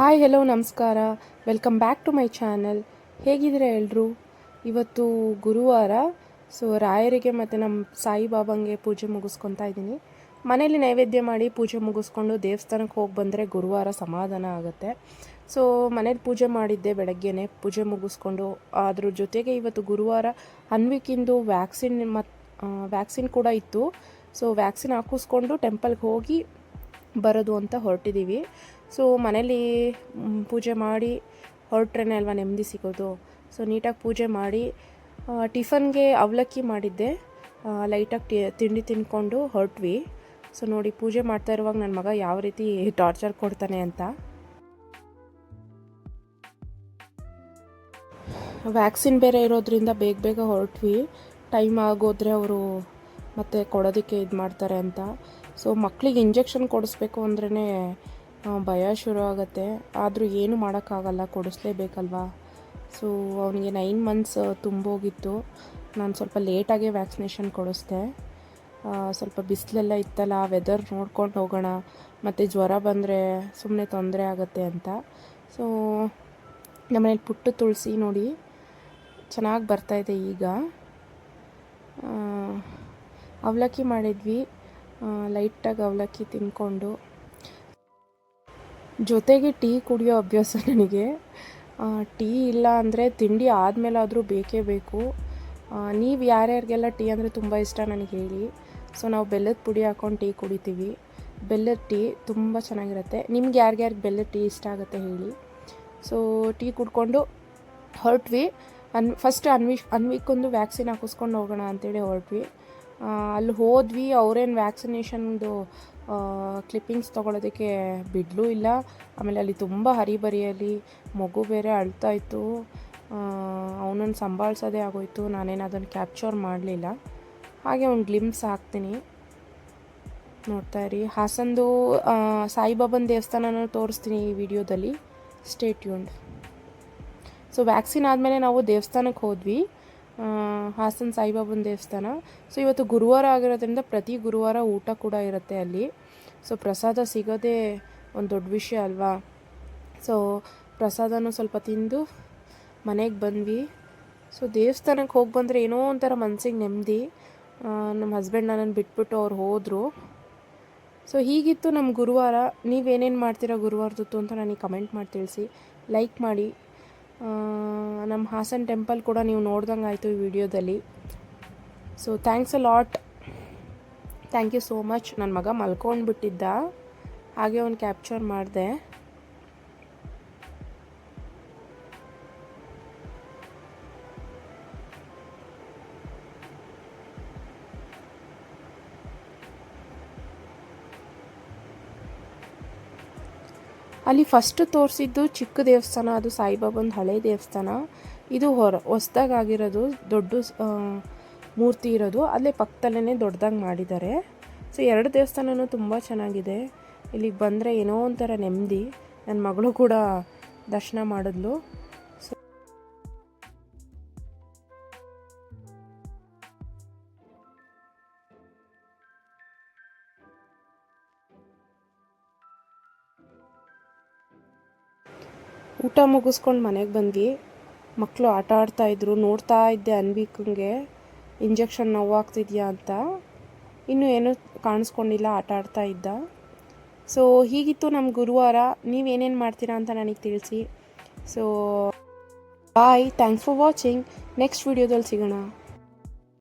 Hi hello ನಮಸ್ಕಾರ. Welcome back to my channel ಹೇಗಿದ್ದೀರಾ ಎಲ್ಲರೂ ಇವತ್ತು ಗುರುವಾರ ಸೊ ರಾಯರಿಗೆ ಮತ್ತು ನಮ್ಮ ಸಾಯಿಬಾಬಂಗೆ ಪೂಜೆ ಮುಗಿಸ್ಕೊತಾ ಇದ್ದೀನಿ. ಮನೇಲಿ ನೈವೇದ್ಯ ಮಾಡಿ ಪೂಜೆ ಮುಗಿಸ್ಕೊಂಡು ದೇವಸ್ಥಾನಕ್ಕೆ ಹೋಗಿ ಬಂದರೆ ಗುರುವಾರ ಸಮಾಧಾನ ಆಗುತ್ತೆ. ಸೊ ಮನೇಲಿ ಪೂಜೆ ಮಾಡಿದ್ದೆ ಬೆಳಗ್ಗೆನೆ. ಪೂಜೆ ಮುಗಿಸ್ಕೊಂಡು ಅದ್ರ ಜೊತೆಗೆ ಇವತ್ತು ಗುರುವಾರ ಅನ್ವಿಕಿಂದು ವ್ಯಾಕ್ಸಿನ್ ಮತ್ತು ವ್ಯಾಕ್ಸಿನ್ ಕೂಡ ಇತ್ತು. ಸೊ ವ್ಯಾಕ್ಸಿನ್ ಹಾಕಿಸ್ಕೊಂಡು ಟೆಂಪಲ್ಗೆ ಹೋಗಿ ಬರೋದು ಅಂತ ಹೊರಟಿದ್ದೀವಿ ಸೊ ಮನೇಲಿ ಪೂಜೆ ಮಾಡಿ ಹೊರಟ್ರೇನೆ ಅಲ್ವಾ ನೆಮ್ಮದಿ ಸಿಗೋದು? ಸೊ ನೀಟಾಗಿ ಪೂಜೆ ಮಾಡಿ ಟಿಫನ್ಗೆ ಅವಲಕ್ಕಿ ಮಾಡಿದ್ದೆ. ಲೈಟಾಗಿ ಟಿ, ತಿಂಡಿ ತಿಂದ್ಕೊಂಡು ಹೊರಟ್ವಿ. ಸೊ ನೋಡಿ ಪೂಜೆ ಮಾಡ್ತಾ ಇರುವಾಗ ನನ್ನ ಮಗ ಯಾವ ರೀತಿ ಟಾರ್ಚರ್ ಕೊಡ್ತಾನೆ ಅಂತ. ವ್ಯಾಕ್ಸಿನ್ ಬೇರೆ ಇರೋದ್ರಿಂದ ಬೇಗ ಬೇಗ ಹೊರಟ್ವಿ. ಟೈಮ್ ಆಗೋದ್ರೆ ಅವರು ಮತ್ತೆ ಕೊಡೋದಕ್ಕೆ ಇದು ಮಾಡ್ತಾರೆ ಅಂತ. ಸೊ ಮಕ್ಕಳಿಗೆ ಇಂಜೆಕ್ಷನ್ ಕೊಡಿಸ್ಬೇಕು ಅಂದ್ರೇ ಭಯ ಶುರು ಆಗುತ್ತೆ. ಆದರೂ ಏನು ಮಾಡೋಕ್ಕಾಗಲ್ಲ, ಕೊಡಿಸ್ಲೇಬೇಕಲ್ವಾ? ಸೊ ಅವನಿಗೆ ನೈನ್ ಮಂತ್ಸ್ ತುಂಬೋಗಿತ್ತು. ನಾನು ಸ್ವಲ್ಪ ಲೇಟಾಗೆ ವ್ಯಾಕ್ಸಿನೇಷನ್ ಕೊಡಿಸ್ದೆ. ಸ್ವಲ್ಪ ಬಿಸಿಲೆಲ್ಲ ಇತ್ತಲ್ಲ ವೆದರ್ ನೋಡ್ಕೊಂಡು ಹೋಗೋಣ. ಮತ್ತು ಜ್ವರ ಬಂದರೆ ಸುಮ್ಮನೆ ತೊಂದರೆ ಆಗುತ್ತೆ ಅಂತ. ಸೊ ನಮ್ಮನೇಲಿ ಪುಟ್ಟು ತುಳಸಿ ನೋಡಿ, ಚೆನ್ನಾಗಿ ಬರ್ತಾಯಿದೆ ಈಗ. ಅವಲಕ್ಕಿ ಮಾಡಿದ್ವಿ. ಲೈಟಾಗಿ ಅವಲಕ್ಕಿ ತಿಂದ್ಕೊಂಡು ಜೊತೆಗೆ ಟೀ ಕುಡಿಯೋ ಅಭ್ಯಾಸ ನನಗೆ. ಟೀ ಇಲ್ಲ ಅಂದರೆ ತಿಂಡಿ ಆದಮೇಲಾದರೂ ಬೇಕೇ ಬೇಕು. ನೀವು ಯಾರ್ಯಾರಿಗೆಲ್ಲ ಟೀ ಅಂದರೆ ತುಂಬ ಇಷ್ಟ ನನಗೆ ಹೇಳಿ. ಸೊ, ನಾವು ಬೆಲ್ಲದ ಪುಡಿ ಹಾಕ್ಕೊಂಡು ಟೀ ಕುಡಿತೀವಿ. ಬೆಲ್ಲದ ಟೀ ತುಂಬ ಚೆನ್ನಾಗಿರುತ್ತೆ. ನಿಮ್ಗೆ ಯಾರ್ಯಾರಿಗೆ ಬೆಲ್ಲದ ಟೀ ಇಷ್ಟ ಆಗುತ್ತೆ ಹೇಳಿ. ಸೊ, ಟೀ ಕುಡ್ಕೊಂಡು ಹೊರಟ್ವಿ. ಅನ್ ಫಸ್ಟ್ ಅನ್ವಿ ಅನ್ವಿಕ್ಕೊಂದು ವ್ಯಾಕ್ಸಿನ್ ಹಾಕಿಸ್ಕೊಂಡು ಹೋಗೋಣ ಅಂತೇಳಿ ಹೊರಟ್ವಿ. ಅಲ್ಲಿ ಹೋದ್ವಿ, ಅವ್ರೇನು ವ್ಯಾಕ್ಸಿನೇಷನ್ದು ಕ್ಲಿಪ್ಪಿಂಗ್ಸ್ ತೊಗೊಳೋದಕ್ಕೆ ಬಿಡಲೂ ಇಲ್ಲ. ಆಮೇಲೆ ಅಲ್ಲಿ ತುಂಬ ಹರಿಬರಿಯಲ್ಲಿ ಮಗು ಬೇರೆ ಅಳ್ತಾ ಇತ್ತು. ಅವನನ್ನು ಸಂಭಾಳಿಸೋದೇ ಆಗೋಯ್ತು. ನಾನೇನು ಅದನ್ನು ಕ್ಯಾಪ್ಚರ್ ಮಾಡಲಿಲ್ಲ. ಹಾಗೆ ಒಂದು ಗ್ಲಿಮ್ಸ್ ಹಾಕ್ತೀನಿ. ನೋಡ್ತಾ ಇರಿ. ಹಾಸನದು ಸಾಯಿಬಾಬನ ದೇವಸ್ಥಾನನ ತೋರಿಸ್ತೀನಿ ಈ ವಿಡಿಯೋದಲ್ಲಿ. ಸ್ಟೇಟ್ಯೂಂಡ್ ಸೊ ವ್ಯಾಕ್ಸಿನ್ ಆದಮೇಲೆ ನಾವು ದೇವಸ್ಥಾನಕ್ಕೆ ಹೋದ್ವಿ. ಹಾಸನ್ ಸಾಯಿಬಾಬನ ದೇವಸ್ಥಾನ. ಸೊ ಇವತ್ತು ಗುರುವಾರ ಆಗಿರೋದ್ರಿಂದ ಪ್ರತಿ ಗುರುವಾರ ಊಟ ಕೂಡ ಇರುತ್ತೆ ಅಲ್ಲಿ. ಸೊ ಪ್ರಸಾದ ಸಿಗೋದೇ ಒಂದು ದೊಡ್ಡ ವಿಷಯ ಅಲ್ವಾ? ಸೊ ಪ್ರಸಾದನೂ ಸ್ವಲ್ಪ ತಿಂದು ಮನೆಗೆ ಬಂದ್ವಿ. ಸೊ ದೇವಸ್ಥಾನಕ್ಕೆ ಹೋಗಿ ಬಂದರೆ ಏನೋ ಒಂಥರ ಮನಸ್ಸಿಗೆ ನೆಮ್ಮದಿ ನಮ್ಮ ಹಸ್ಬೆಂಡ್ ನನ್ನನ್ನು ಬಿಟ್ಬಿಟ್ಟು ಅವ್ರು ಹೋದರು. ಸೊ ಹೀಗಿತ್ತು ನಮ್ಮ ಗುರುವಾರ. ನೀವೇನೇನು ಮಾಡ್ತೀರಾ ಗುರುವಾರದತ್ತು ಅಂತ ನನಗೆ ಕಮೆಂಟ್ ಮಾಡಿ ತಿಳಿಸಿ. ಲೈಕ್ ಮಾಡಿ. ನಮ್ಮ ಹಾಸನ್ ಟೆಂಪಲ್ ಕೂಡ ನೀವು ನೋಡ್ದಂಗೆ ಆಯಿತು ಈ ವಿಡಿಯೋದಲ್ಲಿ. So thanks a lot thank you so much ನನ್ನ ಮಗ ಮಲ್ಕೊಂಡು ಬಿಟ್ಟಿದ್ದ ಹಾಗೆ ಅವ್ನು ಕ್ಯಾಪ್ಚರ್ ಮಾಡಿದೆ. ಅಲ್ಲಿ ಫಸ್ಟ್ ತೋರಿಸಿದ್ದು ಚಿಕ್ಕ ದೇವಸ್ಥಾನ, ಅದು ಸಾಯಿಬಾಬಂದು ಹಳೆ ದೇವಸ್ಥಾನ. ಇದು ಹೊರ, ಹೊಸ್ದಾಗಿ ಆಗಿರೋದು, ದೊಡ್ಡ ಮೂರ್ತಿ ಇರೋದು. ಅಲ್ಲೇ ಪಕ್ಕದಲ್ಲೇ ದೊಡ್ಡದಾಗಿ ಮಾಡಿದ್ದಾರೆ. ಸೊ ಎರಡು ದೇವಸ್ಥಾನವೂ ತುಂಬ ಚೆನ್ನಾಗಿದೆ. ಇಲ್ಲಿಗೆ ಬಂದರೆ ಏನೋ ಒಂಥರ ನೆಮ್ಮದಿ. ನನ್ನ ಮಗಳು ಕೂಡ ದರ್ಶನ ಮಾಡಿದ್ಲು. ಊಟ ಮುಗಿಸ್ಕೊಂಡು ಮನೆಗೆ ಬಂದ್ವಿ. ಮಕ್ಕಳು ಆಟ ಆಡ್ತಾಯಿದ್ರು ನೋಡ್ತಾ ಇದ್ದೆ ಅನ್ವಿಕಂಗೆ ಇಂಜೆಕ್ಷನ್ ನೋವಾಗ್ತಿದ್ಯಾ? ಅಂತ. ಇನ್ನೂ ಏನೂ ಕಾಣಿಸ್ಕೊಂಡಿಲ್ಲ, ಆಟ ಆಡ್ತಾ ಇದ್ದ. ಸೊ ಹೀಗಿತ್ತು ನಮ್ಮ ಗುರುವಾರ. ನೀವೇನೇನು ಮಾಡ್ತೀರಾ ಅಂತ ನನಗೆ ತಿಳಿಸಿ. So bye thanks for watching next ವಿಡಿಯೋದಲ್ಲಿ ಸಿಗೋಣ.